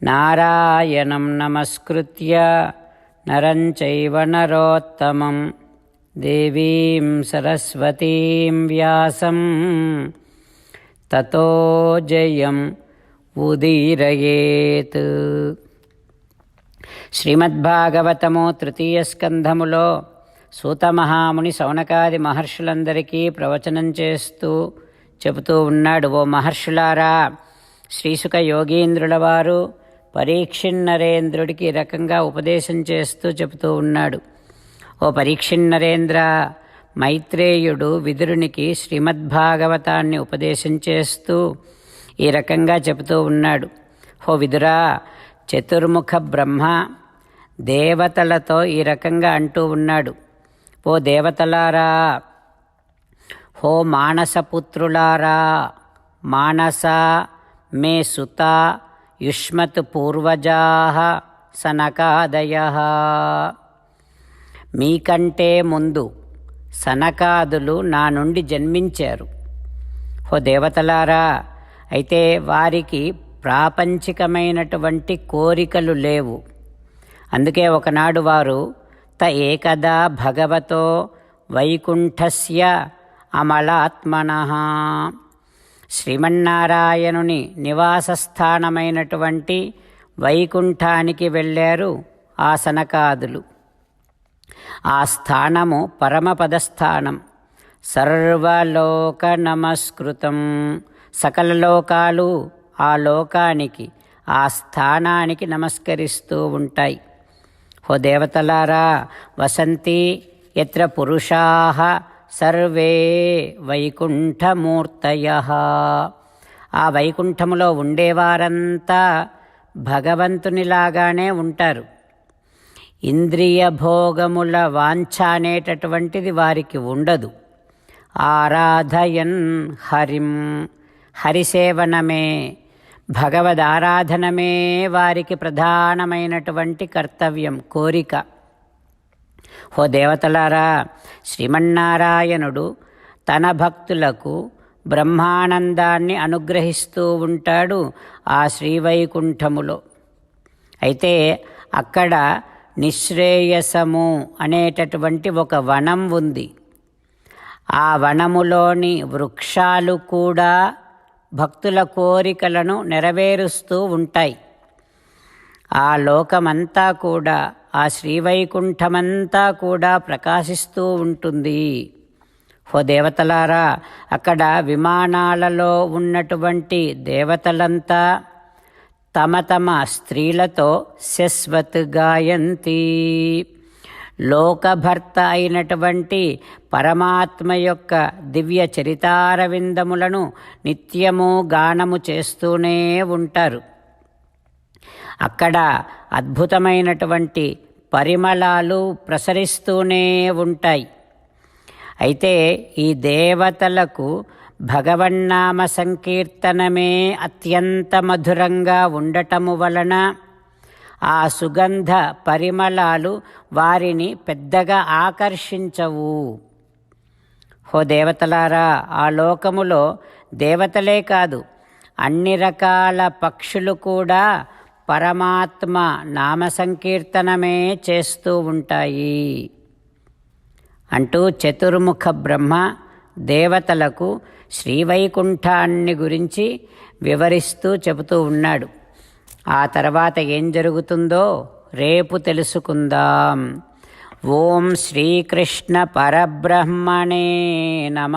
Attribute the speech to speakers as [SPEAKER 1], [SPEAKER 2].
[SPEAKER 1] నారాయణం నమస్కృత్య నరం చైవ నరోత్తమం దేవీం సరస్వతీం వ్యాసం తతో జయం ఉదీరయేత్ శ్రీమద్భాగవతము తృతీయ స్కంధములో సూతమహాముని సౌనకాది మహర్షులందరికీ ప్రవచనం చేస్తూ చెబుతూ ఉన్నాడు ఓ మహర్షులారా శ్రీసుక యోగీంద్రుల వారు పరీక్షిన్నరేంద్రుడికి ఈ రకంగా ఉపదేశం చేస్తూ చెబుతూ ఉన్నాడు. ఓ పరీక్షిన్నరేంద్ర మైత్రేయుడు విదురునికి శ్రీమద్భాగవతాన్ని ఉపదేశం చేస్తూ ఈ రకంగా చెబుతూ ఉన్నాడు. హో విదురా చతుర్ముఖ బ్రహ్మ దేవతలతో ఈ రకంగా అంటూ ఉన్నాడు. ఓ దేవతలారా హో మానసపుత్రులారా మానస మే సుత యుష్మత్ పూర్వజా సనకాదయ. మీకంటే ముందు సనకాదులు నా నుండి జన్మించారు. ఓ దేవతలారా అయితే వారికి ప్రాపంచికమైనటువంటి కోరికలు లేవు. అందుకే ఒకనాడు వారు త ఏకదా భగవతో వైకుంఠస్య అమలాత్మన. శ్రీమన్నారాయణుని నివాసస్థానమైనటువంటి వైకుంఠానికి వెళ్ళారు ఆ సనకాదులు ఆ స్థానము పరమపదస్థానం. సర్వలోక నమస్కృతం సకల లోకాలు ఆ లోకానికి ఆ స్థానానికి నమస్కరిస్తూ ఉంటాయి. హో దేవతలారా వసంతి ఎత్ర పురుషా సర్వే వైకుంఠమూర్తయ. ఆ వైకుంఠములో ఉండేవారంతా భగవంతునిలాగానే ఉంటారు. ఇంద్రియ భోగముల వాంఛ అనేటటువంటిది వారికి ఉండదు. ఆరాధయన్ హరిం హరిసేవనమే భగవద్ ఆరాధనమే వారికి ప్రధానమైనటువంటి కర్తవ్యం కోరిక. హో దేవతలారా శ్రీమన్నారాయణుడు తన భక్తులకు బ్రహ్మానందాన్ని అనుగ్రహిస్తూ ఉంటాడు ఆ శ్రీవైకుంఠములో. అయితే అక్కడ నిశ్రేయసము అనేటటువంటి ఒక వనం ఉంది. ఆ వనములోని వృక్షాలు కూడా భక్తుల కోరికలను నెరవేరుస్తూ ఉంటాయి. ఆ లోకమంతా కూడా ఆ శ్రీవైకుంఠమంతా కూడా ప్రకాశిస్తూ ఉంటుంది. హో దేవతలారా అక్కడ విమానాలలో ఉన్నటువంటి దేవతలంతా తమ తమ స్త్రీలతో శశ్వత్ గాయంతి. లోకభర్త అయినటువంటి పరమాత్మ యొక్క దివ్య చరితారవిందములను నిత్యము గానము చేస్తూనే ఉంటారు. అక్కడ అద్భుతమైనటువంటి పరిమళాలు ప్రసరిస్తూనే ఉంటాయి. అయితే ఈ దేవతలకు భగవన్నామ సంకీర్తనమే అత్యంత మధురంగా ఉండటము వలన ఆ సుగంధ పరిమళాలు వారిని పెద్దగా ఆకర్షించవు. హో దేవతలారా ఆ లోకములో దేవతలే కాదు అన్ని రకాల పక్షులు కూడా పరమాత్మ నామ సంకీర్తనమే చేస్తూ ఉంటాయి. అంటూ చతుర్ముఖ బ్రహ్మ దేవతలకు శ్రీవైకుంఠాన్ని గురించి వివరిస్తూ చెబుతూ ఉన్నాడు. ఆ తర్వాత ఏం జరుగుతుందో రేపు తెలుసుకుందాం. ఓం శ్రీకృష్ణ పరబ్రహ్మణే నమ.